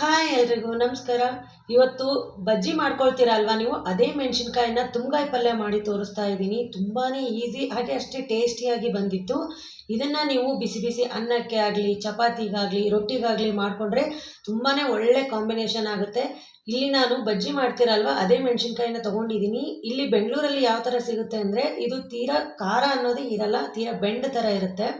Hi ಎಲ್ರಿಗೂ, ನಮಸ್ಕಾರ. ಇವತ್ತು ಬಜ್ಜಿ ಮಾಡ್ಕೊಳ್ತೀರಾ ಅಲ್ವಾ ನೀವು? ಅದೇ ಮೆಣಸಿನ್ಕಾಯಿನ ತುಂಗಾಯಿ ಪಲ್ಯ ಮಾಡಿ ತೋರಿಸ್ತಾ ಇದ್ದೀನಿ. ತುಂಬಾ ಈಸಿ, ಹಾಗೆ ಅಷ್ಟೇ ಟೇಸ್ಟಿಯಾಗಿ ಬಂದಿತ್ತು. ಇದನ್ನು ನೀವು ಬಿಸಿ ಬಿಸಿ ಅನ್ನಕ್ಕೆ ಆಗಲಿ, ಚಪಾತಿಗಾಗಲಿ, ರೊಟ್ಟಿಗಾಗಲಿ ಮಾಡಿಕೊಂಡ್ರೆ ತುಂಬಾ ಒಳ್ಳೆ ಕಾಂಬಿನೇಷನ್ ಆಗುತ್ತೆ. ಇಲ್ಲಿ ನಾನು ಬಜ್ಜಿ ಮಾಡ್ತೀರಲ್ವ? ಅದೇ ಮೆಣಸಿನ್ಕಾಯಿನ ತೊಗೊಂಡಿದ್ದೀನಿ. ಇಲ್ಲಿ ಬೆಂಗಳೂರಲ್ಲಿ ಯಾವ ಥರ ಸಿಗುತ್ತೆ ಅಂದರೆ, ಇದು ತೀರಾ ಖಾರ ಅನ್ನೋದೇ ಇರಲ್ಲ, ತೀರಾ ಬೆಂಡ್ ಥರ ಇರುತ್ತೆ.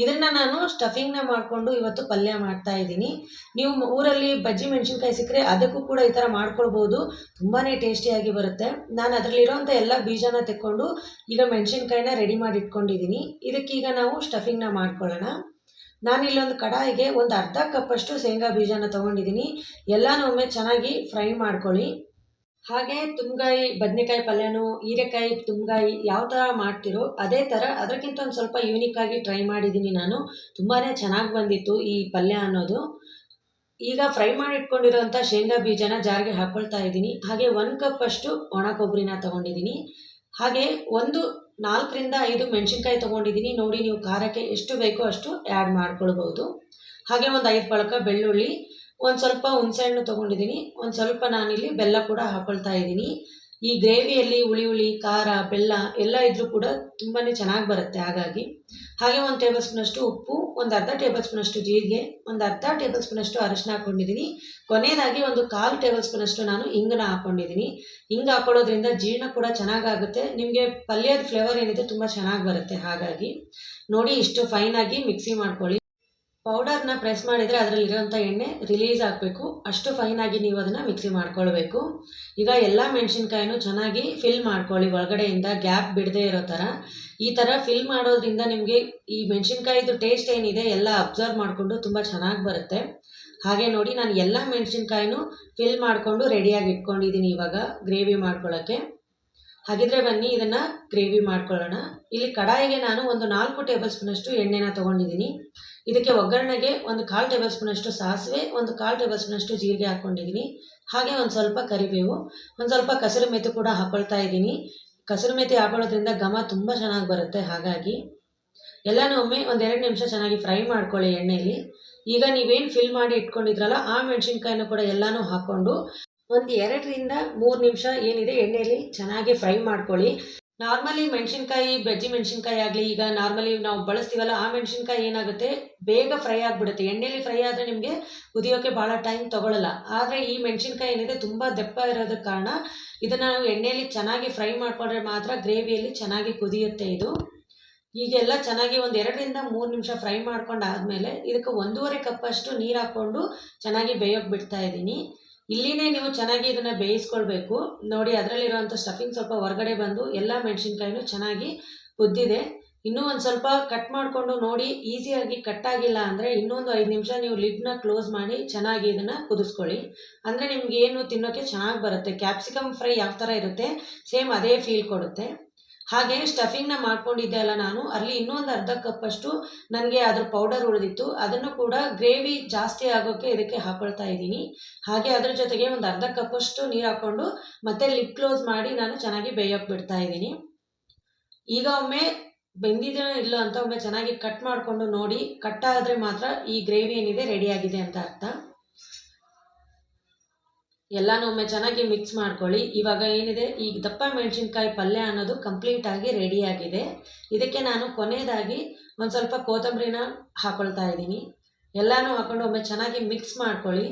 ಇದನ್ನು ನಾನು ಸ್ಟಫಿಂಗ್ನ ಮಾಡಿಕೊಂಡು ಇವತ್ತು ಪಲ್ಯ ಮಾಡ್ತಾ ಇದ್ದೀನಿ. ನೀವು ಊರಲ್ಲಿ ಬಜ್ಜಿ ಮೆಣಸಿನ್ಕಾಯಿ ಸಿಕ್ಕರೆ ಅದಕ್ಕೂ ಕೂಡ ಈ ಥರ ಮಾಡ್ಕೊಳ್ಬೋದು. ತುಂಬಾ ಟೇಸ್ಟಿಯಾಗಿ ಬರುತ್ತೆ. ನಾನು ಅದರಲ್ಲಿರೋಂಥ ಎಲ್ಲ ಬೀಜನ ತೆಕ್ಕೊಂಡು ಈಗ ಮೆಣಸಿನ್ಕಾಯಿನ ರೆಡಿ ಮಾಡಿ ಇಟ್ಕೊಂಡಿದ್ದೀನಿ ಇದಕ್ಕೀಗ ನಾವು ಸ್ಟಫಿಂಗ್ನ ಮಾಡ್ಕೊಳ್ಳೋಣ. ನಾನಿಲ್ಲೊಂದು ಕಡಾಯಿಗೆ ಒಂದು ಅರ್ಧ ಕಪ್ಪಷ್ಟು ಶೇಂಗಾ ಬೀಜನ ತೊಗೊಂಡಿದ್ದೀನಿ. ಎಲ್ಲನೂ ಒಮ್ಮೆ ಚೆನ್ನಾಗಿ ಫ್ರೈ ಮಾಡ್ಕೊಳ್ಳಿ. ಹಾಗೆ ತುಂಗಾಯಿ, ಬದನೆಕಾಯಿ ಪಲ್ಯನೂ, ಹೀರೆಕಾಯಿ, ತುಂಗಾಯಿ ಯಾವ ಥರ ಮಾಡ್ತಿರೋ ಅದೇ ಥರ ಅದಕ್ಕಿಂತ ಒಂದು ಸ್ವಲ್ಪ ಯೂನಿಕ್ ಆಗಿ ಟ್ರೈ ಮಾಡಿದ್ದೀನಿ ನಾನು. ತುಂಬಾ ಚೆನ್ನಾಗಿ ಬಂದಿತ್ತು ಈ ಪಲ್ಯ ಅನ್ನೋದು. ಈಗ ಫ್ರೈ ಮಾಡಿ ಇಟ್ಕೊಂಡಿರೋಂಥ ಶೇಂಗಾ ಬೀಜನ ಜಾರಿಗೆ ಹಾಕ್ಕೊಳ್ತಾ ಇದ್ದೀನಿ. ಹಾಗೆ ಒಂದು ಕಪ್ಪಷ್ಟು ಒಣ ಕೊಬ್ಬರಿನ ತೊಗೊಂಡಿದ್ದೀನಿ ಹಾಗೆ ಒಂದು ನಾಲ್ಕರಿಂದ ಐದು ಮೆಣಸಿನ್ಕಾಯಿ ತೊಗೊಂಡಿದ್ದೀನಿ ನೋಡಿ ನೀವು ಖಾರಕ್ಕೆ ಎಷ್ಟು ಬೇಕೋ ಅಷ್ಟು ಆ್ಯಡ್ ಮಾಡ್ಕೊಳ್ಬೋದು. ಹಾಗೆ ಒಂದು ಐದು ಪಳಕ ಬೆಳ್ಳುಳ್ಳಿ ಒಂದು ಸ್ವಲ್ಪ ಹುಣಸೆಹಣ್ಣು ತೊಗೊಂಡಿದ್ದೀನಿ ಒಂದು ಸ್ವಲ್ಪ ನಾನಿಲ್ಲಿ ಬೆಲ್ಲ ಕೂಡ ಹಾಕೊಳ್ತಾ ಇದ್ದೀನಿ. ಈ ಗ್ರೇವಿಯಲ್ಲಿ ಹುಳಿ ಹುಳಿ, ಖಾರ, ಬೆಲ್ಲ ಎಲ್ಲ ಇದ್ದರೂ ಕೂಡ ತುಂಬಾ ಚೆನ್ನಾಗಿ ಬರುತ್ತೆ ಹಾಗಾಗಿ. ಹಾಗೆ ಒಂದು ಟೇಬಲ್ ಸ್ಪೂನಷ್ಟು ಉಪ್ಪು, ಒಂದು ಅರ್ಧ ಟೇಬಲ್ ಸ್ಪೂನಷ್ಟು ಜೀರಿಗೆ, ಒಂದು ಅರ್ಧ ಟೇಬಲ್ ಸ್ಪೂನಷ್ಟು ಅರಿಶಿನ ಹಾಕ್ಕೊಂಡಿದ್ದೀನಿ ಕೊನೆಯದಾಗಿ ಒಂದು ಕಾಲು ಟೇಬಲ್ ಸ್ಪೂನಷ್ಟು ನಾನು ಹಿಂಗನ್ನ ಹಾಕ್ಕೊಂಡಿದ್ದೀನಿ ಹಿಂಗೆ ಹಾಕೊಳ್ಳೋದ್ರಿಂದ ಜೀರ್ಣ ಕೂಡ ಚೆನ್ನಾಗಾಗುತ್ತೆ. ನಿಮಗೆ ಪಲ್ಯದ ಫ್ಲೇವರ್ ಏನಿದೆ ತುಂಬ ಚೆನ್ನಾಗಿ ಬರುತ್ತೆ ಹಾಗಾಗಿ. ನೋಡಿ ಇಷ್ಟು ಫೈನಾಗಿ ಮಿಕ್ಸಿ ಮಾಡ್ಕೊಳ್ಳಿ. ಪೌಡರ್ನ ಪ್ರೆಸ್ ಮಾಡಿದರೆ ಅದರಲ್ಲಿರೋಂಥ ಎಣ್ಣೆ ರಿಲೀಸ್ ಆಗಬೇಕು. ಅಷ್ಟು ಫೈನಾಗಿ ನೀವು ಅದನ್ನು ಮಿಕ್ಸಿ ಮಾಡ್ಕೊಳ್ಬೇಕು. ಈಗ ಎಲ್ಲ ಮೆಣಸಿನ್ಕಾಯಿನೂ ಚೆನ್ನಾಗಿ ಫಿಲ್ ಮಾಡ್ಕೊಳ್ಳಿ. ಒಳಗಡೆಯಿಂದ ಗ್ಯಾಪ್ ಬಿಡದೇ ಇರೋ ಥರ. ಈ ಥರ ಫಿಲ್ ಮಾಡೋದ್ರಿಂದ ನಿಮಗೆ ಈ ಮೆಣಸಿನ್ಕಾಯಿದು ಟೇಸ್ಟ್ ಏನಿದೆ ಎಲ್ಲ ಅಬ್ಸರ್ವ್ ಮಾಡಿಕೊಂಡು ತುಂಬ ಚೆನ್ನಾಗಿ ಬರುತ್ತೆ. ಹಾಗೆ ನೋಡಿ ನಾನು ಎಲ್ಲ ಮೆಣಸಿನ್ಕಾಯಿನೂ ಫಿಲ್ ಮಾಡಿಕೊಂಡು ರೆಡಿಯಾಗಿ ಇಟ್ಕೊಂಡಿದ್ದೀನಿ ಇವಾಗ ಗ್ರೇವಿ ಮಾಡ್ಕೊಳ್ಳೋಕ್ಕೆ. ಹಾಗಿದ್ರೆ ಬನ್ನಿ, ಇದನ್ನು ಗ್ರೇವಿ ಮಾಡ್ಕೊಳ್ಳೋಣ. ಇಲ್ಲಿ ಕಡಾಯಿಗೆ ನಾನು ಒಂದು ನಾಲ್ಕು ಟೇಬಲ್ ಸ್ಪೂನಷ್ಟು ಎಣ್ಣೆನ ತಗೊಂಡಿದ್ದೀನಿ. ಇದಕ್ಕೆ ಒಗ್ಗರಣೆಗೆ ಒಂದು ಕಾಲು ಟೇಬಲ್ ಸ್ಪೂನಷ್ಟು ಸಾಸಿವೆ, ಒಂದು ಕಾಲು ಟೇಬಲ್ ಸ್ಪೂನಷ್ಟು ಜೀರಿಗೆ ಹಾಕ್ಕೊಂಡಿದ್ದೀನಿ. ಹಾಗೆ ಒಂದು ಸ್ವಲ್ಪ ಕರಿಬೇವು, ಒಂದು ಸ್ವಲ್ಪ ಕಸರು ಕೂಡ ಹಾಕೊಳ್ತಾ ಇದ್ದೀನಿ. ಕಸರು ಮೆಥಿ ಹಾಕೊಳ್ಳೋದ್ರಿಂದ ಘಮ ತುಂಬ ಚೆನ್ನಾಗಿ ಬರುತ್ತೆ, ಹಾಗಾಗಿ. ಎಲ್ಲನೂ ಒಮ್ಮೆ ಒಂದೆರಡು ನಿಮಿಷ ಚೆನ್ನಾಗಿ ಫ್ರೈ ಮಾಡ್ಕೊಳ್ಳಿ ಎಣ್ಣೆಯಲ್ಲಿ ಈಗ ನೀವೇನು ಫಿಲ್ ಮಾಡಿ ಇಟ್ಕೊಂಡಿದ್ರಲ್ಲ, ಆ ಮೆಣಸಿನ್ಕಾಯಿನೂ ಕೂಡ ಎಲ್ಲನೂ ಹಾಕ್ಕೊಂಡು ಒಂದು ಎರಡರಿಂದ ಮೂರು ನಿಮಿಷ ಏನಿದೆ ಎಣ್ಣೆಯಲ್ಲಿ ಚೆನ್ನಾಗಿ ಫ್ರೈ ಮಾಡ್ಕೊಳ್ಳಿ. ನಾರ್ಮಲಿ ಮೆಣಸಿನ್ಕಾಯಿ, ಬಜ್ಜಿ ಮೆಣಸಿನ್ಕಾಯಿ ಆಗಲಿ, ಈಗ ನಾರ್ಮಲಿ ನಾವು ಬಳಸ್ತೀವಲ್ಲ, ಆ ಮೆಣಸಿನ್ಕಾಯಿ ಏನಾಗುತ್ತೆ? ಬೇಗ ಫ್ರೈ ಆಗಿಬಿಡುತ್ತೆ. ಎಣ್ಣೆಯಲ್ಲಿ ಫ್ರೈ ಆದರೆ ನಿಮಗೆ ಕುದಿಯೋಕ್ಕೆ ಭಾಳ ಟೈಮ್ ತೊಗೊಳ್ಳಲ್ಲ ಆದರೆ ಈ ಮೆಣಸಿನ್ಕಾಯಿ ಏನಿದೆ ತುಂಬ ದಪ್ಪ ಇರೋದಕ್ಕೆ ಕಾರಣ ಇದನ್ನು ನಾವು ಎಣ್ಣೆಯಲ್ಲಿ ಚೆನ್ನಾಗಿ ಫ್ರೈ ಮಾಡಿಕೊಂಡ್ರೆ ಮಾತ್ರ ಗ್ರೇವಿಯಲ್ಲಿ ಚೆನ್ನಾಗಿ ಕುದಿಯುತ್ತೆ ಇದು. ಈಗೆಲ್ಲ ಚೆನ್ನಾಗಿ ಒಂದು ಎರಡರಿಂದ ಮೂರು ನಿಮಿಷ ಫ್ರೈ ಮಾಡ್ಕೊಂಡಾದ್ಮೇಲೆ ಇದಕ್ಕೆ ಒಂದೂವರೆ ಕಪ್ಪಷ್ಟು ನೀರು ಹಾಕ್ಕೊಂಡು ಚೆನ್ನಾಗಿ ಬೇಯೋಕೆ ಬಿಡ್ತಾ ಇದ್ದೀನಿ. ಇಲ್ಲಿನೇ ನೀವು ಚೆನ್ನಾಗಿ ಇದನ್ನು ಬೇಯಿಸ್ಕೊಳ್ಬೇಕು. ನೋಡಿ, ಅದರಲ್ಲಿರುವಂಥ ಸ್ಟಫಿಂಗ್ ಸ್ವಲ್ಪ ಹೊರಗಡೆ ಬಂದು ಎಲ್ಲ ಮೆಣಸಿನ್ಕಾಯಿನೂ ಚೆನ್ನಾಗಿ ಕುದ್ದಿದೆ. ಇನ್ನೂ ಒಂದು ಸ್ವಲ್ಪ ಕಟ್ ಮಾಡಿಕೊಂಡು ನೋಡಿ ಈಸಿಯಾಗಿ ಕಟ್ ಆಗಿಲ್ಲ ಅಂದರೆ ಇನ್ನೊಂದು ಐದು ನಿಮಿಷ ನೀವು ಲಿಡ್ನ ಕ್ಲೋಸ್ ಮಾಡಿ ಚೆನ್ನಾಗಿ ಇದನ್ನು ಕುದಿಸ್ಕೊಳ್ಳಿ. ಅಂದರೆ ನಿಮ್ಗೆ ಏನು ತಿನ್ನೋಕ್ಕೆ ಚೆನ್ನಾಗಿ ಬರುತ್ತೆ. ಕ್ಯಾಪ್ಸಿಕಮ್ ಫ್ರೈ ಯಾವ ಥರ ಇರುತ್ತೆ ಸೇಮ್ ಅದೇ ಫೀಲ್ ಕೊಡುತ್ತೆ. ಹಾಗೆ ಸ್ಟಫಿಂಗ್ನ ಮಾಡ್ಕೊಂಡಿದ್ದೆ ಅಲ್ಲ ನಾನು. ಅಲ್ಲಿ ಇನ್ನೊಂದು ಅರ್ಧ ಕಪ್ಪಷ್ಟು ನನಗೆ ಅದ್ರ ಪೌಡರ್ ಉಳಿದಿತ್ತು. ಅದನ್ನು ಕೂಡ ಗ್ರೇವಿ ಜಾಸ್ತಿ ಆಗೋಕ್ಕೆ ಇದಕ್ಕೆ ಹಾಕೊಳ್ತಾ ಇದ್ದೀನಿ. ಹಾಗೆ ಅದ್ರ ಜೊತೆಗೆ ಒಂದು ಅರ್ಧ ಕಪ್ಪಷ್ಟು ನೀರು ಹಾಕ್ಕೊಂಡು ಮತ್ತೆ ಲಿಪ್ ಕ್ಲೋಸ್ ಮಾಡಿ ನಾನು ಚೆನ್ನಾಗಿ ಬೇಯೋಕೆ ಬಿಡ್ತಾ ಇದ್ದೀನಿ. ಈಗ ಒಮ್ಮೆ ಬೆಂದಿದೆಯೋ ಇಲ್ಲೋ ಅಂತ ಒಮ್ಮೆ ಚೆನ್ನಾಗಿ ಕಟ್ ಮಾಡಿಕೊಂಡು ನೋಡಿ. ಕಟ್ ಆದರೆ ಮಾತ್ರ ಈ ಗ್ರೇವಿ ಏನಿದೆ ರೆಡಿಯಾಗಿದೆ ಅಂತ ಅರ್ಥ. ಎಲ್ಲನೂ ಒಮ್ಮೆ ಚೆನ್ನಾಗಿ ಮಿಕ್ಸ್ ಮಾಡ್ಕೊಳ್ಳಿ. ಇವಾಗ ಏನಿದೆ ಈ ದಪ್ಪ ಮೆಣಸಿನ್ಕಾಯಿ ಪಲ್ಯ ಅನ್ನೋದು ಕಂಪ್ಲೀಟ್ ಆಗಿ ರೆಡಿಯಾಗಿದೆ ಇದಕ್ಕೆ ನಾನು ಕೊನೆಯದಾಗಿ ಒಂದು ಸ್ವಲ್ಪ ಕೊತ್ತಂಬರಿನ ಹಾಕೊಳ್ತಾ ಇದ್ದೀನಿ. ಎಲ್ಲನೂ ಹಾಕೊಂಡು ಒಮ್ಮೆ ಚೆನ್ನಾಗಿ ಮಿಕ್ಸ್ ಮಾಡ್ಕೊಳ್ಳಿ.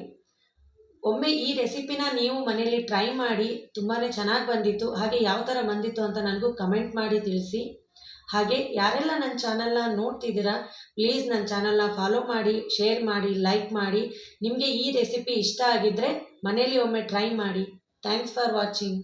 ಒಮ್ಮೆ ಈ ರೆಸಿಪಿನ ನೀವು ಮನೆಯಲ್ಲಿ ಟ್ರೈ ಮಾಡಿ ತುಂಬಾ ಚೆನ್ನಾಗಿ ಬಂದಿತ್ತು. ಹಾಗೆ ಯಾವ ಥರ ಬಂದಿತ್ತು ಅಂತ ನನಗೂ ಕಮೆಂಟ್ ಮಾಡಿ ತಿಳಿಸಿ. ಹಾಗೆ ಯಾರೆಲ್ಲ ನನ್ನ ಚಾನಲ್ನ ನೋಡ್ತಿದ್ದೀರಾ ಪ್ಲೀಸ್ ನನ್ನ ಚಾನಲ್ನ ಫಾಲೋ ಮಾಡಿ ಶೇರ್ ಮಾಡಿ ಲೈಕ್ ಮಾಡಿ. ನಿಮಗೆ ಈ ರೆಸಿಪಿ ಇಷ್ಟ ಆಗಿದ್ದರೆ ಮನೇಲಿ ಒಮ್ಮೆ ಟ್ರೈ ಮಾಡಿ. Thanks for watching